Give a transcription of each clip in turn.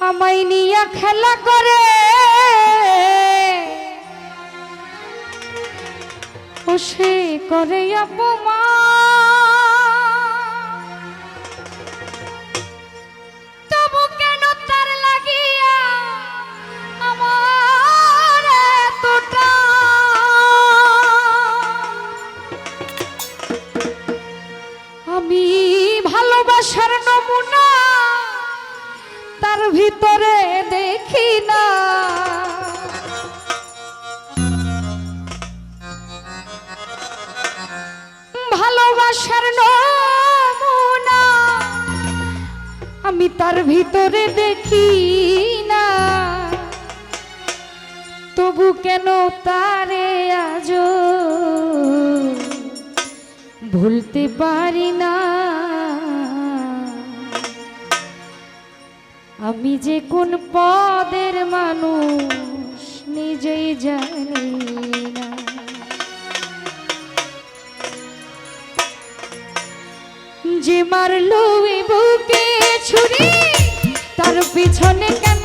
আমায় নিয়া খেলা করে। ও সে করে অপমান। আমি ভালোবাসার নমুনা ভিতরে দেখি না। ভালোবাসার নমুনা আমি তার ভিতরে দেখি না। তবু কেন তারে আজ ভুলতে পারি না? আমি যে কোন পদের মানুষ, নিজেই জানি না। যে মারলো বুকে ছুরি, তার পিছনে কেন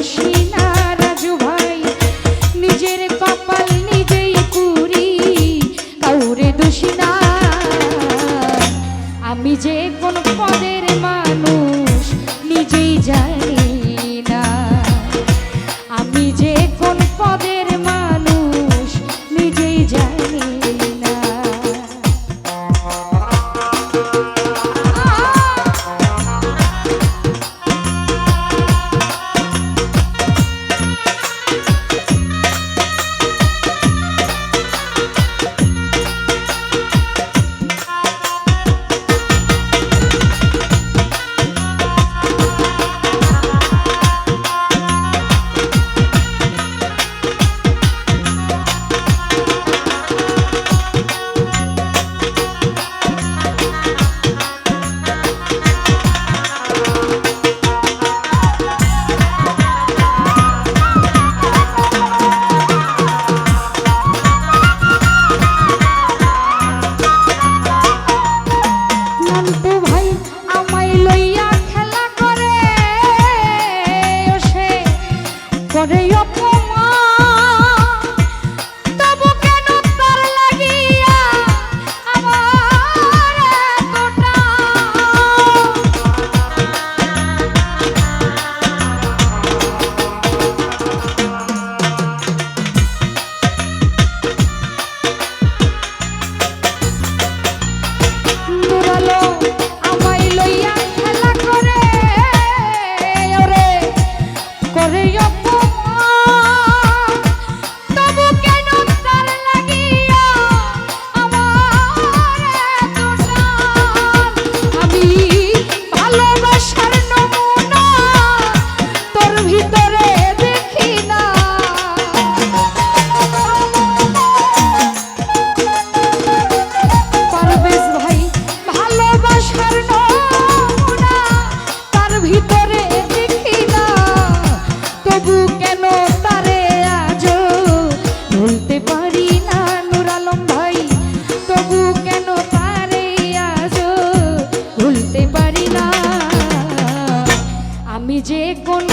machine. con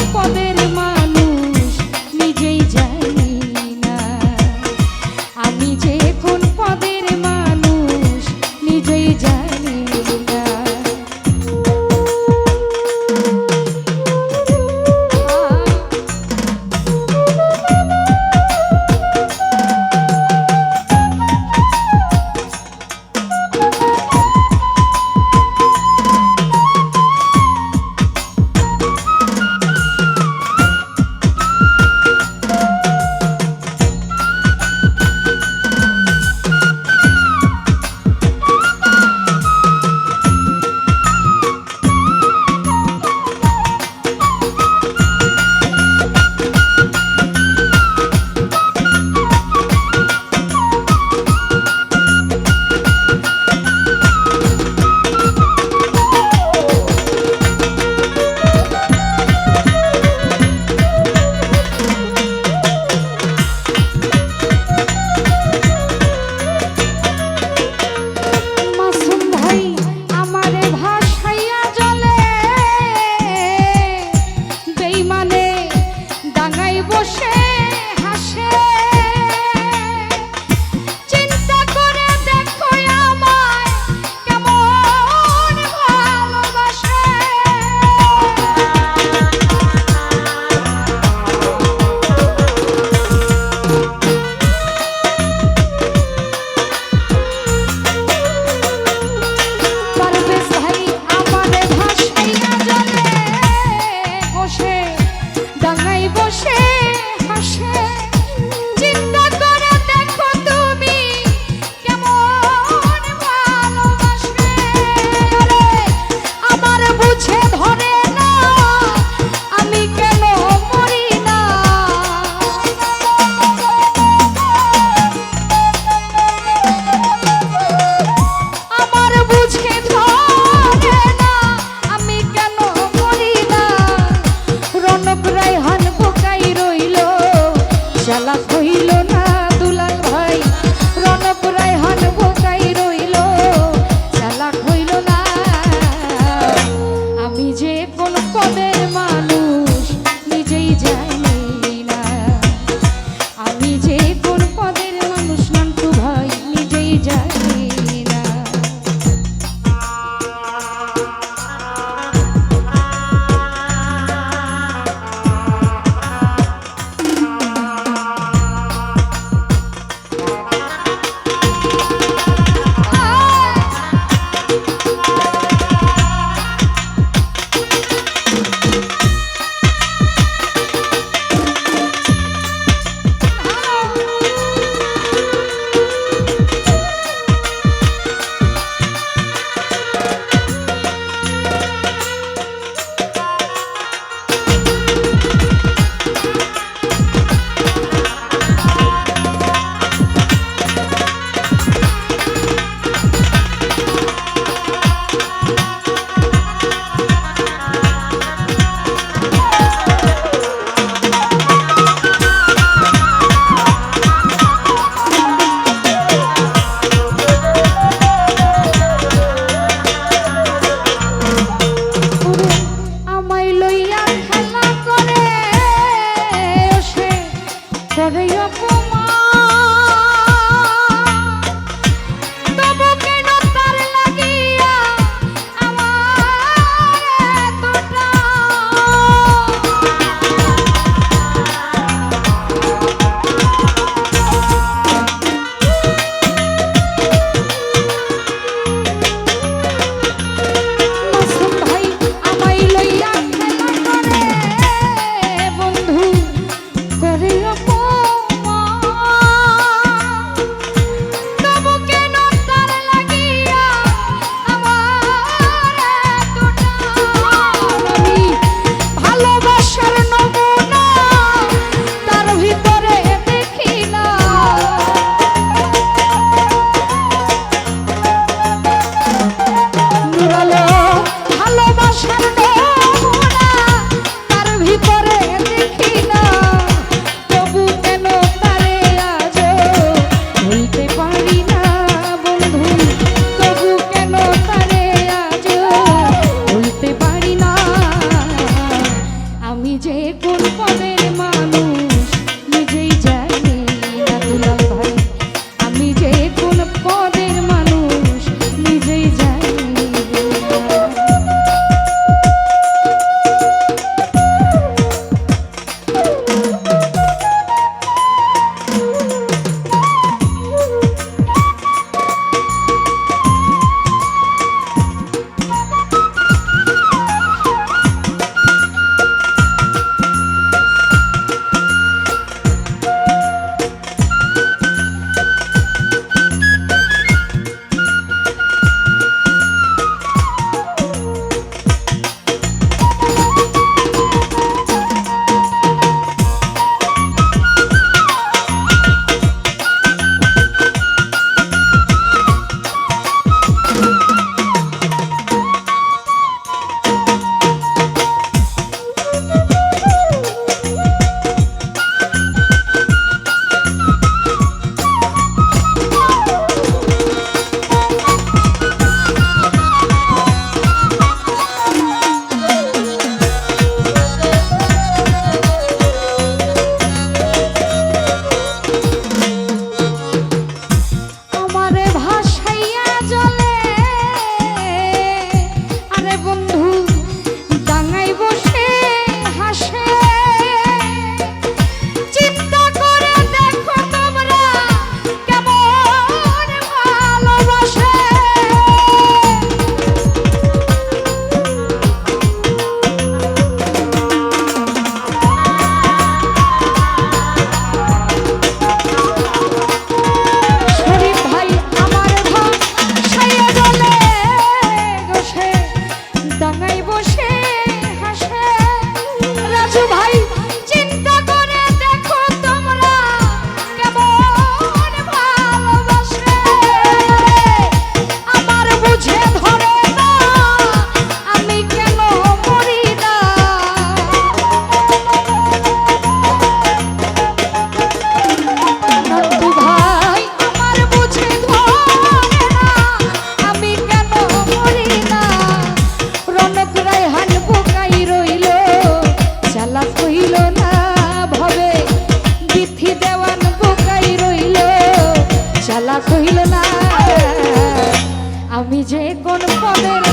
গুণ পদের